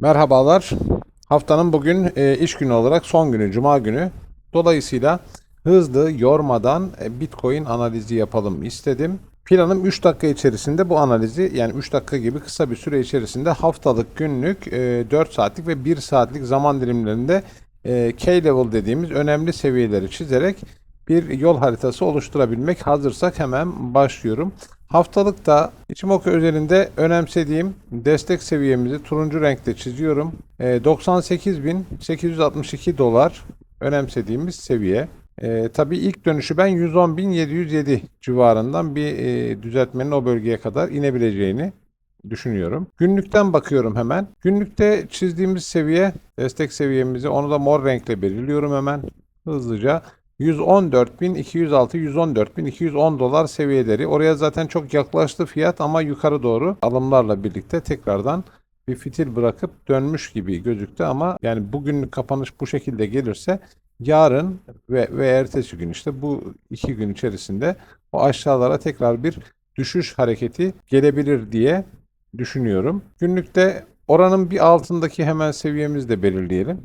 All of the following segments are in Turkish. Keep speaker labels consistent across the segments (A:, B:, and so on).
A: Merhabalar. Haftanın bugün e, iş günü olarak son günü, Cuma günü. Dolayısıyla hızlı, yormadan e, Bitcoin analizi yapalım istedim. Planım 3 dakika içerisinde bu analizi yani 3 dakika gibi kısa bir süre içerisinde haftalık, günlük, e, 4 saatlik ve 1 saatlik zaman dilimlerinde e, K-level dediğimiz önemli seviyeleri çizerek bir yol haritası oluşturabilmek. Hazırsak hemen başlıyorum. Haftalıkta Ichimoku özelinde önemsediğim destek seviyemizi turuncu renkte çiziyorum. E, 98.862 dolar önemsediğimiz seviye. E, tabii ilk dönüşü ben 110.707 civarından bir e, düzeltmenin o bölgeye kadar inebileceğini düşünüyorum. Günlükten bakıyorum hemen. Günlükte çizdiğimiz seviye destek seviyemizi onu da mor renkle belirliyorum hemen hızlıca. 114.206, 114.210 dolar seviyeleri. Oraya zaten çok yaklaştı fiyat ama yukarı doğru alımlarla birlikte tekrardan bir fitil bırakıp dönmüş gibi gözüktü ama yani bugün kapanış bu şekilde gelirse yarın ve, ve ertesi gün işte bu iki gün içerisinde o aşağılara tekrar bir düşüş hareketi gelebilir diye düşünüyorum. Günlükte oranın bir altındaki hemen seviyemizi de belirleyelim.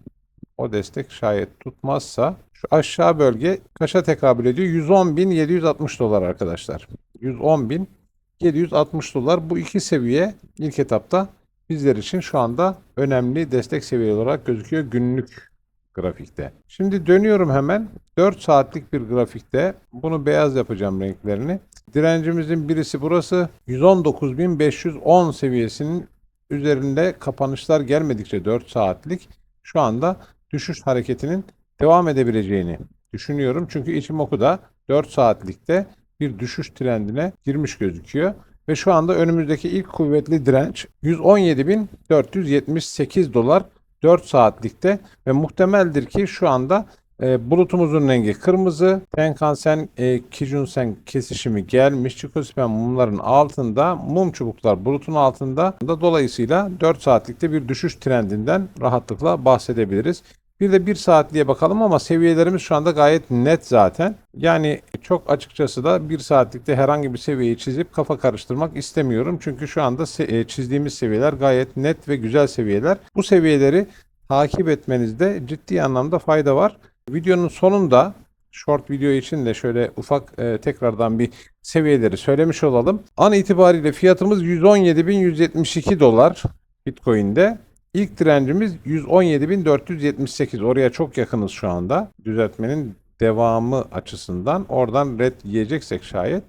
A: O destek şayet tutmazsa şu aşağı bölge kaça tekabül ediyor? 110.760 dolar arkadaşlar. 110.760 dolar. Bu iki seviye ilk etapta bizler için şu anda önemli destek seviyeleri olarak gözüküyor günlük grafikte. Şimdi dönüyorum hemen. 4 saatlik bir grafikte bunu beyaz yapacağım renklerini. Direncimizin birisi burası 119.510 seviyesinin üzerinde kapanışlar gelmedikçe 4 saatlik şu anda düşüş hareketinin devam edebileceğini düşünüyorum. Çünkü Ichimoku da 4 saatlikte bir düşüş trendine girmiş gözüküyor. Ve şu anda önümüzdeki ilk kuvvetli direnç 117.478 dolar 4 saatlikte ve muhtemeldir ki şu anda e, bulutumuzun rengi kırmızı. Tenkan-sen, e, Kijun-sen kesişimi gelmiş. Chikospen mumların altında. Mum çubuklar bulutun altında. Da dolayısıyla 4 saatlikte bir düşüş trendinden rahatlıkla bahsedebiliriz. Bir de 1 saatliğe bakalım ama seviyelerimiz şu anda gayet net zaten. Yani çok açıkçası da 1 saatlikte herhangi bir seviyeyi çizip kafa karıştırmak istemiyorum. Çünkü şu anda e, çizdiğimiz seviyeler gayet net ve güzel seviyeler. Bu seviyeleri takip etmenizde ciddi anlamda fayda var. Videonun sonunda short video için de şöyle ufak e, tekrardan bir seviyeleri söylemiş olalım. An itibariyle fiyatımız 117.172 dolar Bitcoin'de. İlk direncimiz 117.478. Oraya çok yakınız şu anda. Düzeltmenin devamı açısından. Oradan red yiyeceksek şayet.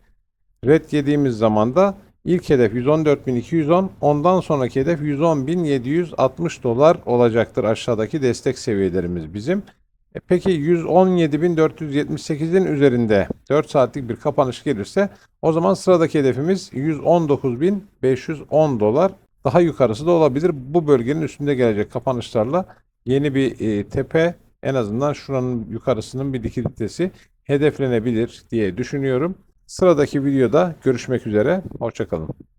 A: Red yediğimiz zaman da ilk hedef 114.210. Ondan sonraki hedef 110.760 dolar olacaktır aşağıdaki destek seviyelerimiz bizim. E peki 117.478'in üzerinde 4 saatlik bir kapanış gelirse o zaman sıradaki hedefimiz 119.510 dolar. Daha yukarısı da olabilir. Bu bölgenin üstünde gelecek kapanışlarla yeni bir e, tepe en azından şuranın yukarısının bir likiditesi hedeflenebilir diye düşünüyorum. Sıradaki videoda görüşmek üzere. Hoşçakalın.